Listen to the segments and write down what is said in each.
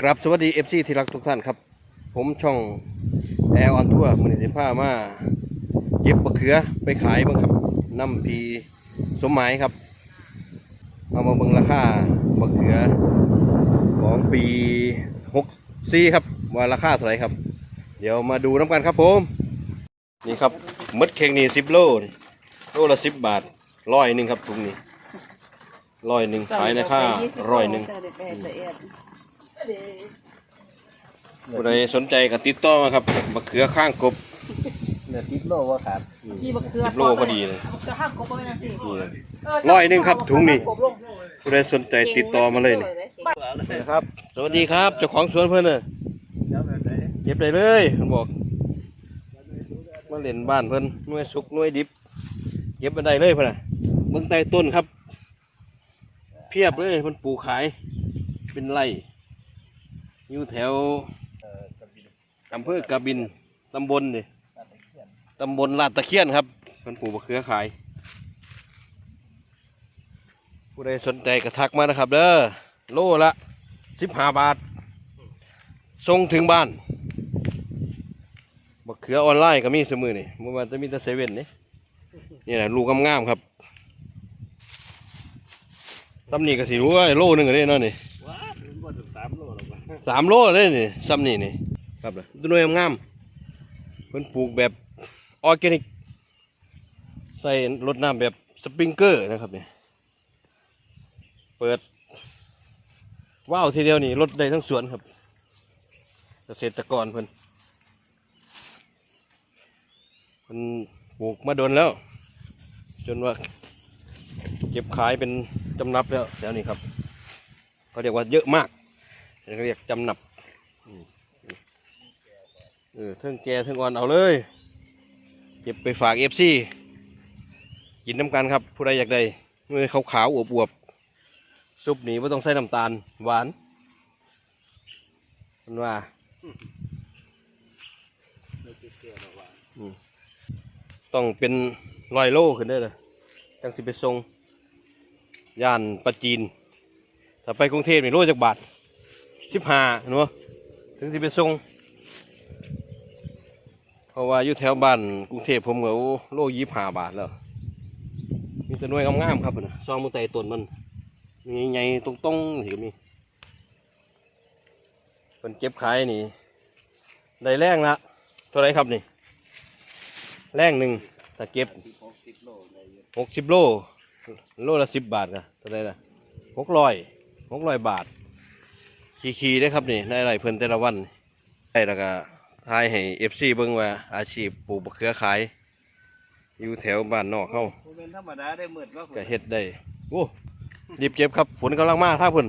กราบสวัสดีเอฟซีที่รักทุกท่านครับ ผมช่องแอร์ออนทัวร์มือนิสิผ้ามาเก็บมะเขือไปขายบ้างครับน้ำพีสมหมายครับเอามาเบิ่งราคามะเขือของปีหกซีครับว่าราคาเท่าไหร่ครับ เดี๋ยวมาดูน้ำกันครับผมนี่ครับมดเข่งนี่สิบโลนี่โลละสิบบาทร้อยหนึ่งครับถุงนี้ร้อยหนึ่งขายในค่าร้อยหนึ่ง ผู้ใดสนใจก็ติดต่อมาครับมะเขือข้างกบเนื้อทิพโลว่าครับกี่บักเขือสิบโลพอดีเลยจะห้างกบไปนะพี่นี่เลยร้อยหนึ่งครับถุงนี้ผู้ใดสนใจติดต่อมาเลยนี่นะครับ สวัสดีครับเจ้าของสวนเพื่อนน่ะเก็บได้เลยเพิ่นบอกมาเล่นบ้านเพิ่นหน่วยสุกหน่วยดิบเก็บมาได้เลยเพิ่นน่ะเบิ่งใต้ต้นครับ เพียบเลยเพิ่นปลูกขายเป็นไร่ อยู่แถวอำเภอกระบินตำบลนี่ตำบลลาดตะเคียนครับมันปลูกมะเขือขาย ผู้ใดสนใจก็ทักมานะครับ เด้อโลละสิบห้าบาทส่งถึงบ้านมะเขือออนไลน์ก็มีเสมอนี่เมื่อวานจะมีแต่เซเว่นนี่นี่แหละลูกงามๆครับซ้ำนี่ก็สิรู้ว่าโลหนึงก็ได้เนาะนี่ สามโลเลยนี่ซ้ำนี่นี่ครับเลยตัวหน่วยงามๆเพิ่นปลูกแบบออร์แกนิก ใส่รดน้ำแบบสปริงเกอร์นะครับเนี่ยเปิด ว้าวทีเดียวนี่รดได้ทั้งสวนครับ เกษตรกรเพิ่นเพิ่นปลูกมาโดนแล้ว จนว่าเก็บขายเป็นจำนับแล้วแถวนี้ครับเขาเรียกว่าเยอะมาก เรียกจำหนับเออเทิงแกเทิงอ่อนเอาเลยเก็บไปฝากเอฟซีกินน้ำกันครับ ผู้ใดอยากได้เมื่อขาวๆอวบๆซุปนี้ไม่ต้องใส่น้ำตาล หวานมันว่าต้องเป็นร้อยโลขึ้นได้เลยจังสิไปส่งย่านปะจีน ถ้าไปกรุงเทพนี่โลจากบาท สิบห้าเนาะถึงสิไปส่งเพราะว่าอยู่แถวบ้านกรุงเทพผมก็โอ้โลยี่ห้าบาทแล้ว มีแต่หน่วยงามๆครับนะซองมือไต่ต้นมันมีใหญ่ๆตรงๆนี่ก็มีเป็นเก็บขายนี่ได้แรงละเท่าไรครับนี่ แรงหนึ่งถ้าเก็บหกสิบโลโลละสิบบาทนะเท่าไรละหกร้อยหกร้อยบาท ขี่ๆได้ครับนี่ได้ไรเพิ่นแต่ละวันได้แล้วก็ทายให้เอฟซีเบิ่งว่าอาชีพปลูกมะเขือขาย อยู่แถวบ้านนอกเขาบ่เป็นธรรมดาได้หมดว่าก็เฮ็ดได้โอ้รีบเก็บครับฝนกำลังมาท่าเพิ่น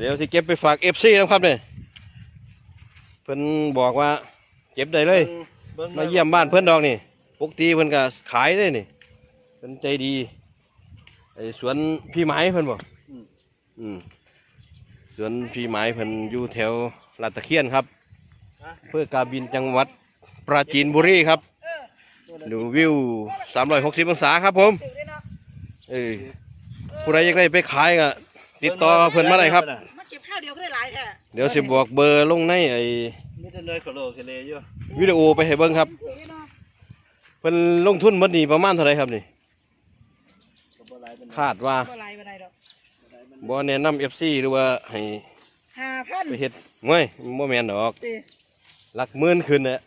เดี๋ยวสิเก็บไปฝากเอฟซีนะครับเนี่ยเพิ่นบอกว่าเก็บได้เลยมาเยี่ยมบ้านเพื่อนดอกนี่ปกติเพื่อนก็ขายเลยนี่เพิ่นใจดีไอ้สวนพี่ไม้เพิ่นบอกอืม สวนพี่ไม้เพิ่นอยู่แถวลาดตะเคียนครับเพื่อกาบินจังหวัดปราจีนบุรีครับดูวิว 360 องศาครับผมถือได้เนาะเออผู้ใดอยากได้ไปขายก็ติดต่อเพิ่นมาได้ครับ มาเก็บข้าวเดียวก็ได้หลายแท้เดี๋ยวสิบอกเบอร์ลงในไอ้มีแต่เนยขโลทะเลอยู่วิดีโอไปให้เบิ่งครับถือได้เนาะเพิ่นลงทุนหมดนี่ประมาณเท่าไหร่ครับนี่ก็บ่หลายเป็นคาดว่า บ่แนะนำ FC หรือว่าให้ห้าพันไปเฮ็ดมวยบ่แม่นดอกตีหลักหมื่นขึ้นน่ะ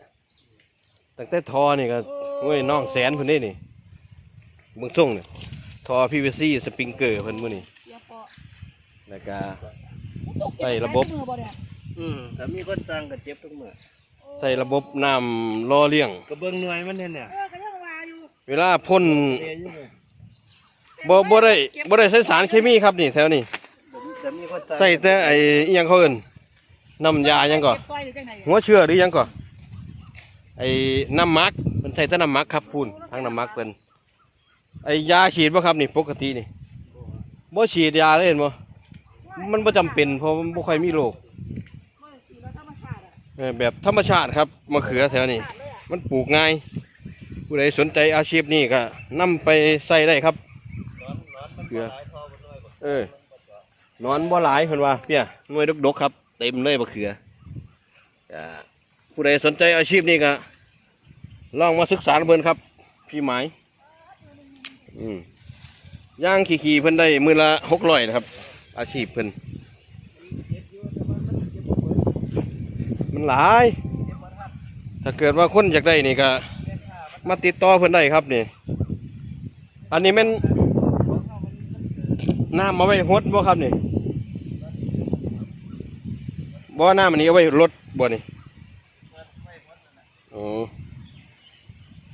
ตั้งแต่ทอนี่ก็มวยน้องแสนพุ่นนี่นี่เบิ่งส่งนี่ทอ PVC สปริงเกอร์เพิ่นมื้อนี่เดี๋ยวปอแล้วก็ ตกเก็บใส่ระบบ มือบ่เนี่ยอืมถ้ามีคนตังก็เจ็บทุกมื้อใส่ระบบน้ำรอเลี้ยง ก็เบิ่งหน่วยมันเนี่ยเนี่ยเออก็ยังว่าอยู่เวลาพ่นเทอยู่เนี่ย บ่บ่ได้บ่ได้ใส่สารเคมีครับนี่แถวนี้แต่มีคนตังใส่แต่ไอ้อิหยังเขาเอิ้นน้ำยาหยังก่อเก็บซอยหรือจังไหนหัวเชื้อหรือหยังก่อไอ้น้ำหมักมันใส่แต่น้ำหมักครับพูนทางน้ำหมักเป็นไอ้ยาฉีดบ่ครับนี่ปกตินี่บ่ฉีดยาเลยเห็นบ่มันบ่จำเป็นเพราะมันบ่ค่อยมีโรคเมื่อสีแล้วธรรมชาติอะเออแบบธรรมชาติครับมะเขือแถวนี้ชาติเลยอะมันปลูกง่าย ผู้ใดสนใจอาชีพนี้ก็นำไปใส่ได้ครับ นอนนอนมันบ่หลายทอบ่น้อยบ่เออนอนบ่หลายเพิ่นว่าเพี่ยหน่วยดกๆครับ เต็มเลยบะเขือผู้ใดสนใจอาชีพนี้ก็ลองมาศึกษาเพิ่นครับ พี่หมายอืมย่างขี่ๆเพิ่นได้มือละหกร้อยนะครับ อาชีพเพิ่นมันหลาย ถ้าเกิดว่าคนอยากได้นี่ก็มาติดต่อเพิ่นได้ครับนี่ อันนี้แมัน น้ำมาไว้หดบ่ครับนี่บ่น้ำอันนี้เอาไว้รถบ่นี่โอ้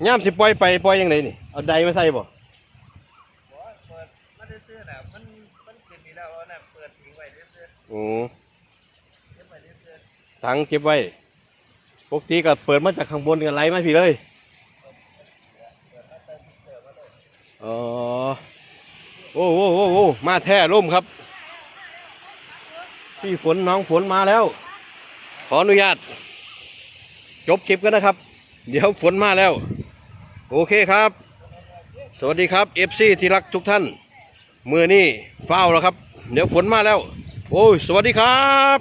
ย่ามสิปล่อยไปปล่อยยังไงนี่เอาใดมาใส่บ่เปิดมันตื้อนนะเปิดทิ้งไว้ซื่อโอ้ถังเก็บไว้ปกติก็เปิดมาจากข้างบนก็ไหลมาพี่เลยอ๋อ โอ้โหโอ้โหมาแท้ร่มครับ พี่ฝนน้องฝนมาแล้ว ขออนุญาต จบคลิปกันนะครับ เดี๋ยวฝนมาแล้ว โอเคครับ สวัสดีครับเอฟซีที่รักทุกท่านมือนี่เฝ้าแล้วครับ เดี๋ยวฝนมาแล้ว โอ้ยสวัสดีครับ